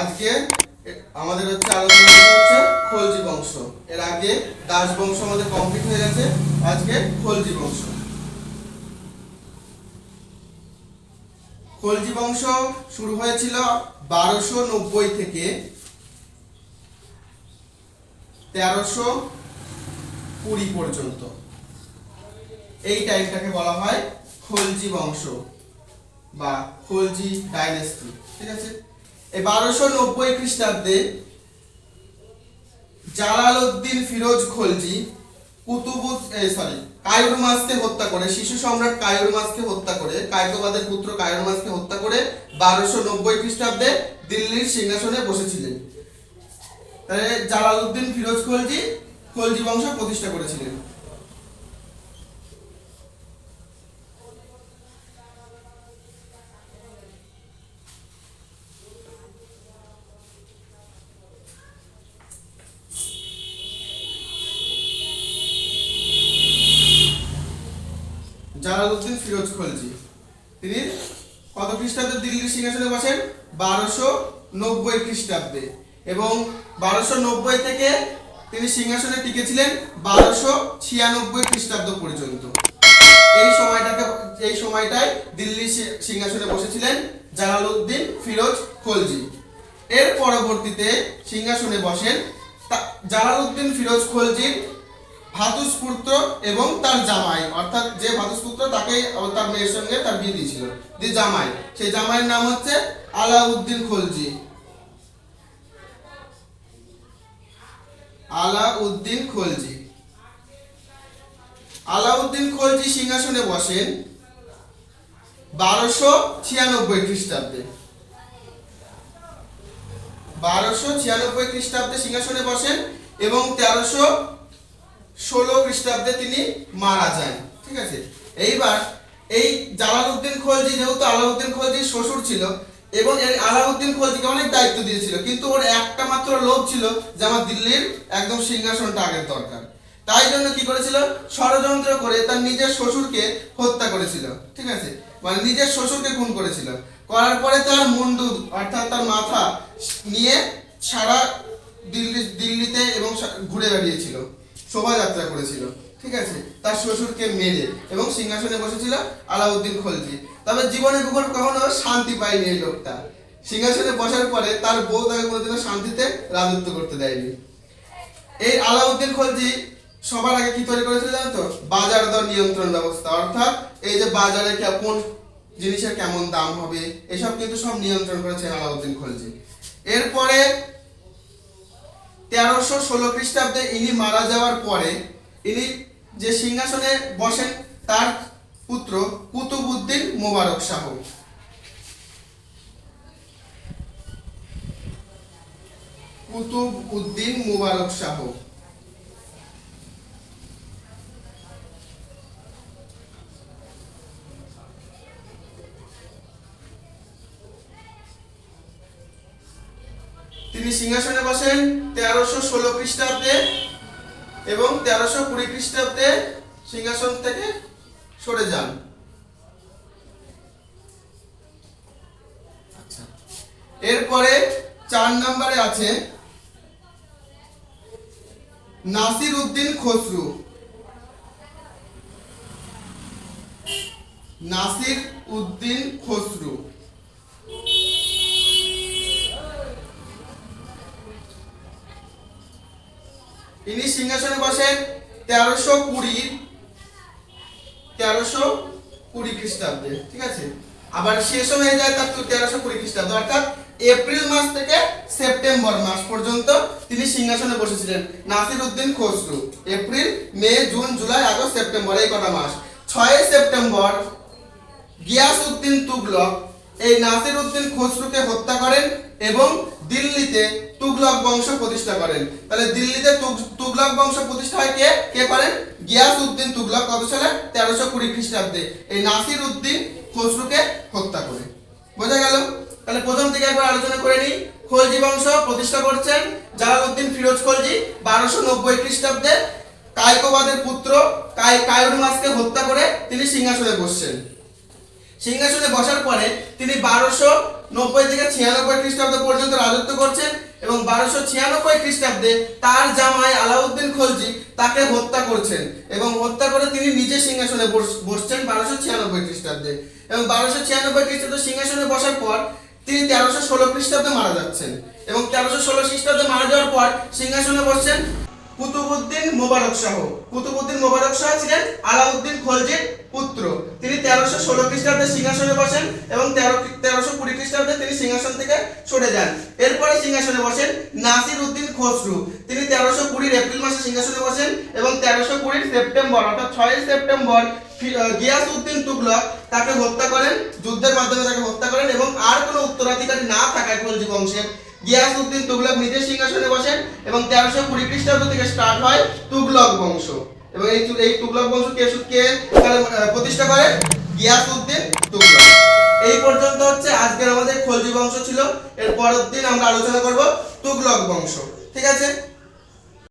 আজকে আমাদের হচ্ছে আলোচনা হচ্ছে খলজি বংশ। এর আগে দাস বংশ আমাদের কমপ্লিট হয়ে গেছে, আজকে খলজি বংশ। খলজি বংশ শুরু হয়েছিল বারোশো নব্বই থেকে তেরোশো কুড়ি পর্যন্ত। এই টাইমটাকে বলা হয় খলজি বংশ বা খলজি ডাইনেস্টি, ঠিক আছে? এই বারোশো নব্বই খ্রিস্টাব্দে জালালউদ্দিন ফিরোজ খলজি কুতুবুদ সরি কায়ুরমাসকে হত্যা করে, শিশু সম্রাট কায়ুরমাসকে হত্যা করে কায়কবাদের পুত্র কায়ুরমাসকে হত্যা করে বারোশো নব্বই খ্রিস্টাব্দে দিল্লির সিংহাসনে বসেছিলেন। জালালউদ্দিন ফিরোজ খলজি খলজি বংশ প্রতিষ্ঠা করেছিলেন। জালালউদ্দিন ফিরোজ খলজি। তিনি কত খ্রিস্টাব্দে দিল্লির সিংহাসনে বসেন? বারোশো নব্বই খ্রিস্টাব্দে। এবং বারোশো নব্বই থেকে তিনি সিংহাসনে টিকেছিলেন বারোশো ছিয়ানব্বই খ্রিস্টাব্দ পর্যন্ত। এই সময়টাকে এই সময়টায় দিল্লি সি- সিংহাসনে বসেছিলেন জালালউদ্দিন ফিরোজ খলজি। এর পরবর্তীতে সিংহাসনে বসেন জালালউদ্দিন ফিরোজ খলজির ভাতুষপুত্র এবং তার জামাই। অর্থাৎ যে ভাতুষপুত্র তাকে তার মেয়ের সঙ্গে তার বিয়ে দিয়েছিল। যে জামাই, সেই জামাইয়ের নাম হচ্ছে আলাউদ্দিন খলজি। আলাউদ্দিন খলজি। আলাউদ্দিন খলজি সিংহাসনে বসেন বারোশো ছিয়ানব্বই খ্রিস্টাব্দে। বারোশো ছিয়ানব্বই খ্রিস্টাব্দে সিংহাসনে বসেন এবং তেরোশো ষোলো খ্রিস্টাব্দে তিনি মারা যান, ঠিক আছে? এইবার এই জালালউদ্দিন খলজি যেহেতু আলাউদ্দিন খলজির শ্বশুর ছিল এবং এই আলাউদ্দিন খলজিকে অনেক দায়িত্ব দিয়েছিল, কিন্তু ওর একটা মাত্র লোভ ছিল যে আমার দিল্লির একদম সিংহাসনটা আগের দরকার। তাই জন্য কি করেছিল? ষড়যন্ত্র করে তার নিজের শ্বশুরকে হত্যা করেছিল, ঠিক আছে? মানে নিজের শ্বশুরকে খুন করেছিল। করার পরে তার মুন্ডু, অর্থাৎ তার মাথা নিয়ে সারা দিল্লি, দিল্লিতে এবং ঘুরে বেরিয়েছিল শোভাযাত্রা করেছিল, ঠিক আছে? তার শ্বশুরকে মেরে এবং সিংহাসনে বসেছিল আলাউদ্দিন খলজি। তবে জীবনে কখনো কখনো শান্তি পায়নি এই লোকটা। সিংহাসনে বসার পরে তার বউ তাকে কোনোদিনও শান্তিতে রাজত্ব করতে দেয়নি। এই আলাউদ্দিন খলজি সবার আগে কি তৈরি করেছিল জানো তো? বাজার দর নিয়ন্ত্রণ ব্যবস্থা। অর্থাৎ এই যে বাজারে কোন জিনিসের কেমন দাম হবে, এসব কিন্তু সব নিয়ন্ত্রণ করেছেন আলাউদ্দিন খলজি। এরপরে তেরোশো ষোলো খ্রিস্টাব্দে ইনি মারা যাওয়ার পরে ইনি যে সিংহাসনে বসেন তার পুত্র কুতুবুদ্দিন মোবারক শাহ। কুতুব উদ্দিন মুবারক শাহ। তিনি সিংহাসনে বসেন তেরোশো ষোলো খ্রিস্টাব্দে এবং তেরোশো কুড়ি খ্রিস্টাব্দে সিংহাসন থেকে সরে যান। আচ্ছা। এরপরে চার নম্বরে আছে নাসির উদ্দিন খসরু। নাসির উদ্দিন খসরু। ইনি সিংহাসনে বসেন তেরোশো কুড়ি তেরোশো কুড়ি খ্রিস্টাব্দে, ঠিক আছে? আবার শেষও হয়ে যায় তার তেরোশো কুড়ি খ্রিস্টাব্দ, অর্থাৎ এপ্রিল মাস থেকে সেপ্টেম্বর মাস পর্যন্ত তিনি সিংহাসনে বসেছিলেন। Nasiruddin Khusro, April, May, June, July, August, September, এই কটা মাস। ছয় সেপ্টেম্বর গিয়াস উদ্দিন তুগলক এই নাসির উদ্দিন খসরুকে হত্যা করেন এবং দিল্লিতে তুগলক বংশ প্রতিষ্ঠা করেন। তাহলে দিল্লিতে তুগলক বংশ প্রতিষ্ঠা হয় কে? কে করেন? গিয়াস উদ্দিন তুগলক, কত সালে? তেরোশো কুড়ি খ্রিস্টাব্দে। এই নাসির উদ্দিন খসরুকে হত্যা করে। বোঝা গেল? তাহলে প্রথম থেকে একবার আলোচনা করে নিই। খলজি বংশ প্রতিষ্ঠা করছেন জালালউদ্দিন ফিরোজ খলজি, বারোশো নব্বই খ্রিস্টাব্দে। কায়কোবাদের পুত্র কায় কায়ুরমাসকে হত্যা করে তিনি সিংহাসনে বসছেন। সিংহাসনে বসার পরে তিনি বারোশো নব্বই থেকে ছিয়ানব্বই খ্রিস্টাব্দ পর্যন্ত রাজত্ব করছেন এবং বারোশো ছিয়ানব্বই খ্রিস্টাব্দে তার জামাই আলাউদ্দিন খলজি তাকে হত্যা করছেন এবং হত্যা করে তিনি নিজে সিংহাসনে বস- বসছেন বারোশো ছিয়ানব্বই খ্রিস্টাব্দে। এবং বারোশো ছিয়ানব্বই খ্রিস্টাব্দে সিংহাসনে বসার পর তিনি তেরোশো ষোলো খ্রিস্টাব্দে মারা যাচ্ছেন এবং তেরোশো ষোলো খ্রিস্টাব্দে মারা যাওয়ার পর সিংহাসনে বসছেন কুতুবুদ্দিন মোবারক শাহ। কুতুবুদ্দিন মোবারক শাহ ছিলেন আলাউদ্দিন খলজির পুত্র। তিনি তেরোশো ষোলো খ্রিস্টাব্দে সিংহাসনে বসেন এবং তেরো তেরোশো কুড়ি খ্রিস্টাব্দে তিনি সিংহাসন থেকে সরে যান। এরপরে সিংহাসনে বসেন নাসির উদ্দিন খসরু। তিনি তেরোশো কুড়ির এপ্রিল মাসে সিংহাসনে বসেন এবং তেরোশো কুড়ির সেপ্টেম্বর, অর্থাৎ ছয়ই সেপ্টেম্বর গিয়াস উদ্দিন তুগলক তাকে হত্যা করেন, যুদ্ধের মাধ্যমে তাকে হত্যা করেন এবং আর কোনো উত্তরাধিকারী না থাকায় খলজি বংশের। গিয়াস উদ্দিন তুগলক নিজে সিংহাসনে বসেন এবং তেরোশো কুড়ি খ্রিস্টাব্দ থেকে স্টার্ট হয় তুগলক বংশ। এবং এই এই তুগলক বংশ কে কে প্রতিষ্ঠা করে? গিয়াসউদ্দিন তুগলক। এই পর্যন্ত হচ্ছে আজকের আমাদের খলজি বংশ ছিল। এর পরের দিন আমরা আলোচনা করব তুগলক বংশ। ঠিক আছে?